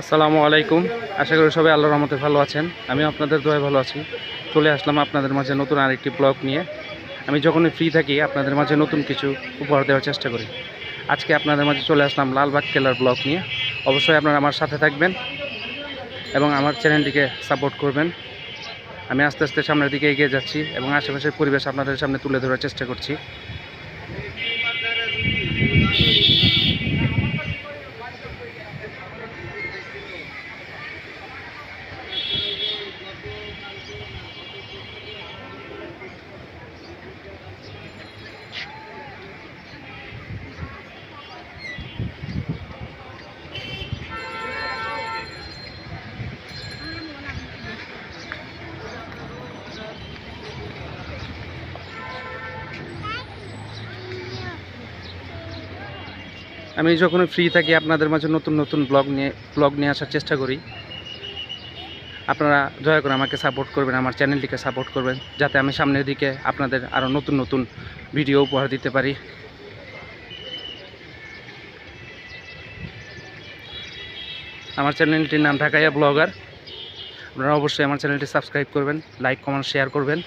আসসালামু আলাইকুম। আশা করি সবাই আল্লাহর রহমতে ভালো আছেন। আমি আপনাদের দোয়ায় ভালো আছি। চলে আসলাম আপনাদের মাঝে নতুন আরেকটি ব্লগ নিয়ে। আমি যখনই ফ্রি থাকি, আপনাদের মাঝে নতুন কিছু উপহার দেওয়ার চেষ্টা করি। আজকে আপনাদের মাঝে চলে আসলাম লালবাগ কেলার ব্লগ নিয়ে। অবশ্যই আপনারা আমার সাথে থাকবেন এবং আমার চ্যানেলটিকে সাপোর্ট করবেন। আমি আস্তে আস্তে সামনের দিকে এগিয়ে যাচ্ছি এবং আশেপাশের পরিবেশ আপনাদের সামনে তুলে ধরার চেষ্টা করছি। আমি যখন ফ্রি থাকি, আপনাদের মাঝে নতুন নতুন ব্লগ নিয়ে ব্লগ নিয়ে আসার চেষ্টা করি। আপনারা দয়া করে আমাকে সাপোর্ট করবেন, আমার চ্যানেলটিকে সাপোর্ট করবেন, যাতে আমি সামনের দিকে আপনাদের আরও নতুন নতুন ভিডিও উপহার দিতে পারি। আমার চ্যানেলটির নাম ঢাকাইয়া ব্লগার আপনারা অবশ্যই আমার চ্যানেলটি সাবস্ক্রাইব করবেন লাইক কমেন্ট শেয়ার করবেন।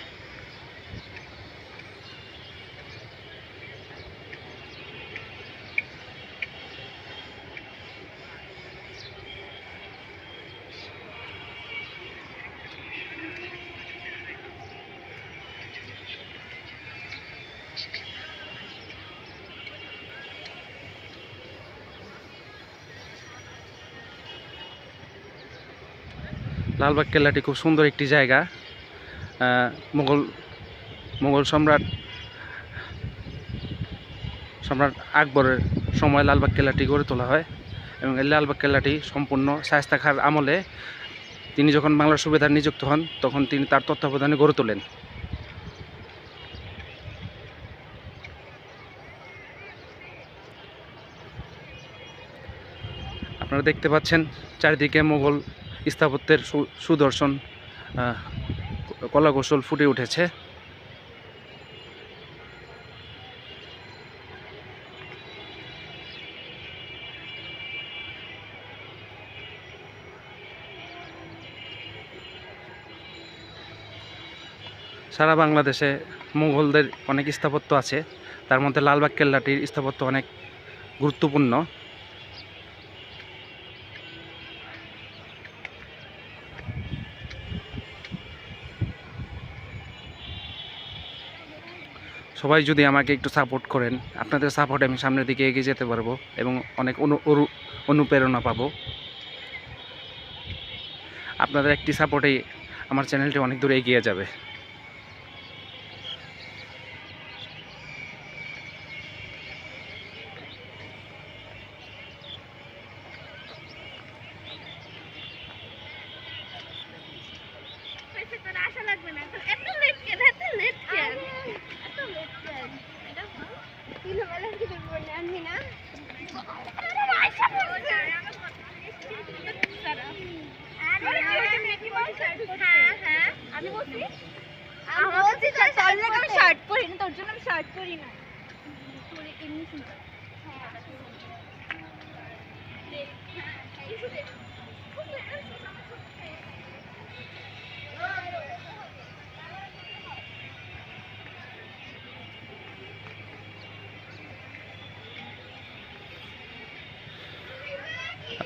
লালবাগ কেল্লাটি খুব সুন্দর একটি জায়গা। মোগল মুঘল সম্রাট সম্রাট আকবরের সময় লালবাগ কেল্লাটি গড়ে তোলা হয় এবং এই লালবাগ কেল্লাটি সম্পূর্ণ শায়স্তা খার আমলে তিনি যখন বাংলার সুবেদার নিযুক্ত হন, তখন তিনি তার তত্ত্বাবধানে গড়ে তোলেন। আপনারা দেখতে পাচ্ছেন চারিদিকে মোগল স্থাপত্যের সুদর্শন কলাকৌশল ফুটে উঠেছে। সারা বাংলাদেশে মুঘলদের অনেক স্থাপত্য আছে। তার মধ্যে লালবাগ কেল্লাটির স্থাপত্য অনেক গুরুত্বপূর্ণ। সবাই যদি আমাকে একটু সাপোর্ট করেন, আপনাদের সাপোর্টে আমি সামনের দিকে এগিয়ে যেতে পারব এবং অনেক অনু অনু- অনুপ্রেরণা পাবো। আপনাদের একটি সাপোর্টেই আমার চ্যানেলটি অনেক দূরে এগিয়ে যাবে হয়েছে, তোর আশা লাগবে না। তোর এত late কেন? এত late কেন? এত late কেন? এটা বল। তিনবেলা কি তোর বোন আনবি না? আরে আয়শা বলছে। আরে কি হয়েছে? মেয়েটি বলছে? হ্যাঁ, হ্যাঁ। আমি বলছি? আমি বলছি যে তোর লেগে আমি শার্ট পরি না তোর জন্য আমি শার্ট পরি না তোর এমনি সুন্দর হ্যাঁ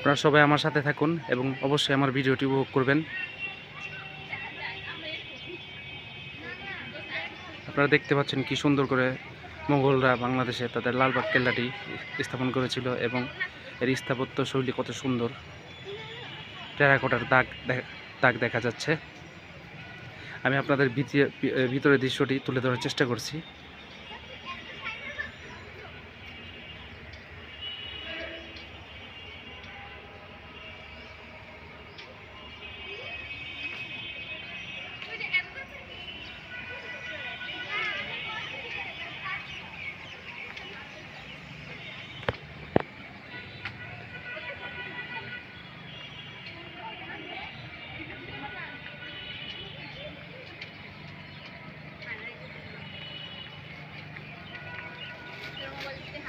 আপনারা সবাই আমার সাথে থাকুন এবং অবশ্যই আমার ভিডিওটি উপভোগ করবেন। আপনারা দেখতে পাচ্ছেন কি সুন্দর করে মোগলরা বাংলাদেশে তাদের লালবাগ কেল্লাটি স্থাপন করেছিল এবং এর স্থাপত্য শৈলী কত সুন্দর। টেরাকোটার দাগ দাগ দেখা যাচ্ছে। আমি আপনাদের ভিতরে দৃশ্যটি তুলে ধরার চেষ্টা করছি। 我去给你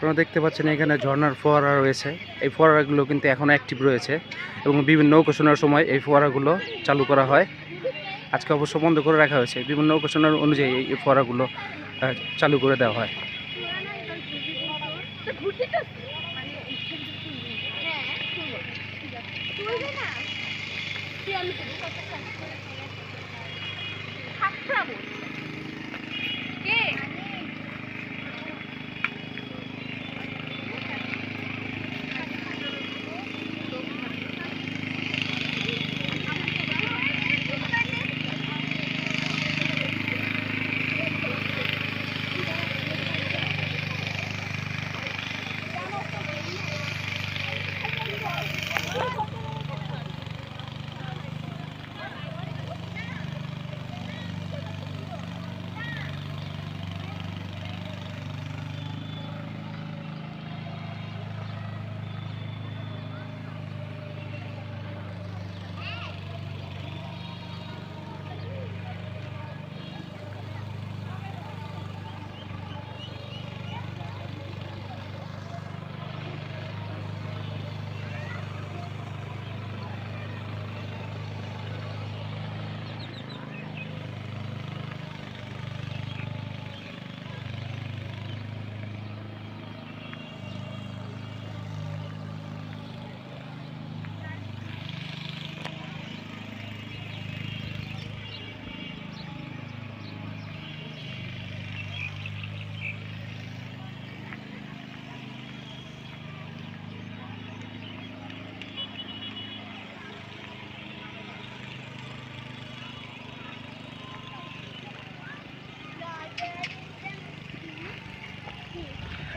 আপনারা দেখতে পাচ্ছেন এখানে ঝর্নার ফোয়ারা রয়েছে। এই ফোয়ারাগুলো কিন্তু এখন অ্যাক্টিভ রয়েছে এবং বিভিন্ন ওকেশনের সময় এই ফোয়ারাগুলো চালু করা হয়। আজকে অবশ্য বন্ধ করে রাখা হয়েছে। বিভিন্ন ওকেশনের অনুযায়ী এই ফোয়ারাগুলো চালু করে দেওয়া হয় তো ঘুরতে তো মানে হ্যাঁ তুলবো ঠিক আছে তুলবে না তুই আমি তুলি কত খাপড়া বলছে কে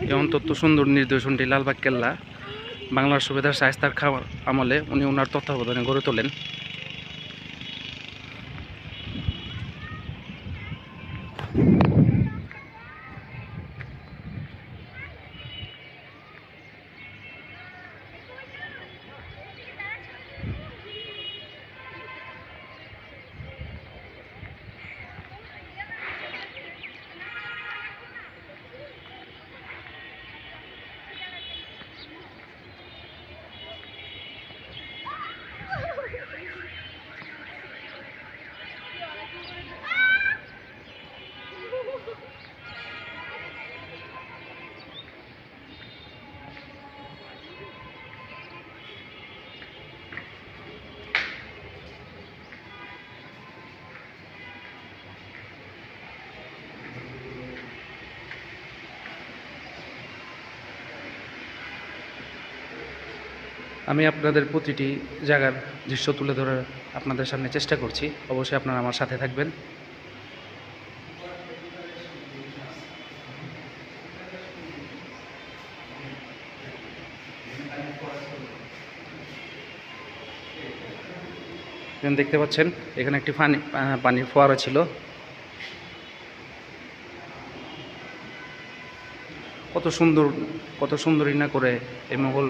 এই অন্তত সুন্দর নির্দেশনটি লালবাগ কেল্লা বাংলার সুবেদার শায়স্তার খাওয়ার আমলে উনি ওনার তত্ত্বাবধানে গড়ে তোলেন। আমি আপনাদের প্রতিটি জায়গার দৃশ্য তুলে ধরার আপনাদের সামনে চেষ্টা করছি। অবশ্যই আপনারা আমার সাথে থাকবেন। দেখতে পাচ্ছেন, এখানে একটি পানি পানির ফোয়ারা ছিল। কত সুন্দর, কত সুন্দরী না করে এই মোগল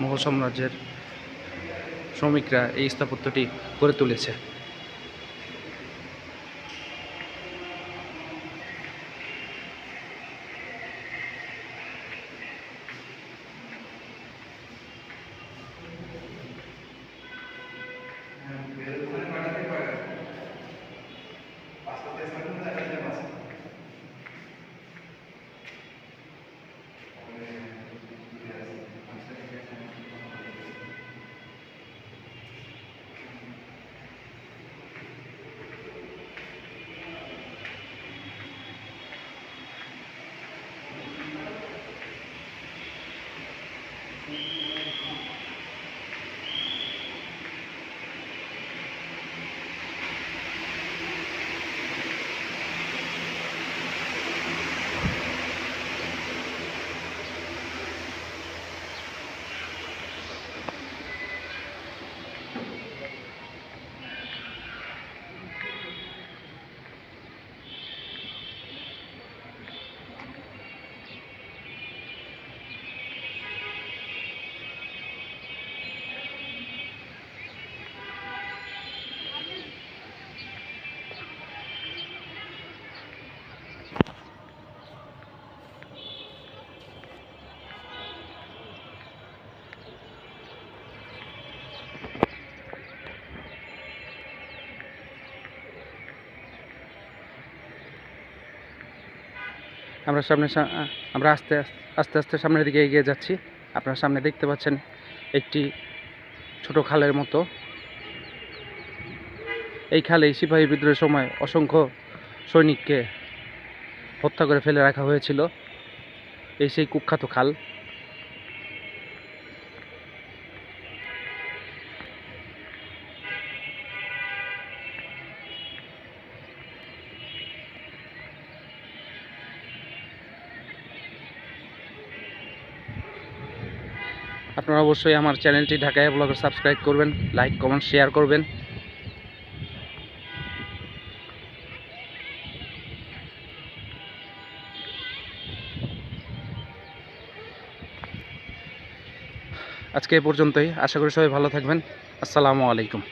মোগল সাম্রাজ্যের শ্রমিকরা এই স্থাপত্যটি গড়ে তুলেছে। আমরা সামনে আমরা আস্তে আস্তে আস্তে সামনের দিকে এগিয়ে যাচ্ছি। আপনারা সামনে দেখতে পাচ্ছেন একটি ছোট খালের মতো। এই খালে সিপাহী বিদ্রোহের সময় অসংখ্য সৈনিককে হত্যা করে ফেলে রাখা হয়েছিল। এই সেই কুখ্যাত খাল। আপনারা অবশ্যই আমার চ্যানেলটি ঢাকায় ব্লগে সাবস্ক্রাইব করবেন, লাইক, কমেন্ট, শেয়ার করবেন। আজকে এ পর্যন্তই। আশা করি সবাই ভালো থাকবেন। আসসালামু আলাইকুম।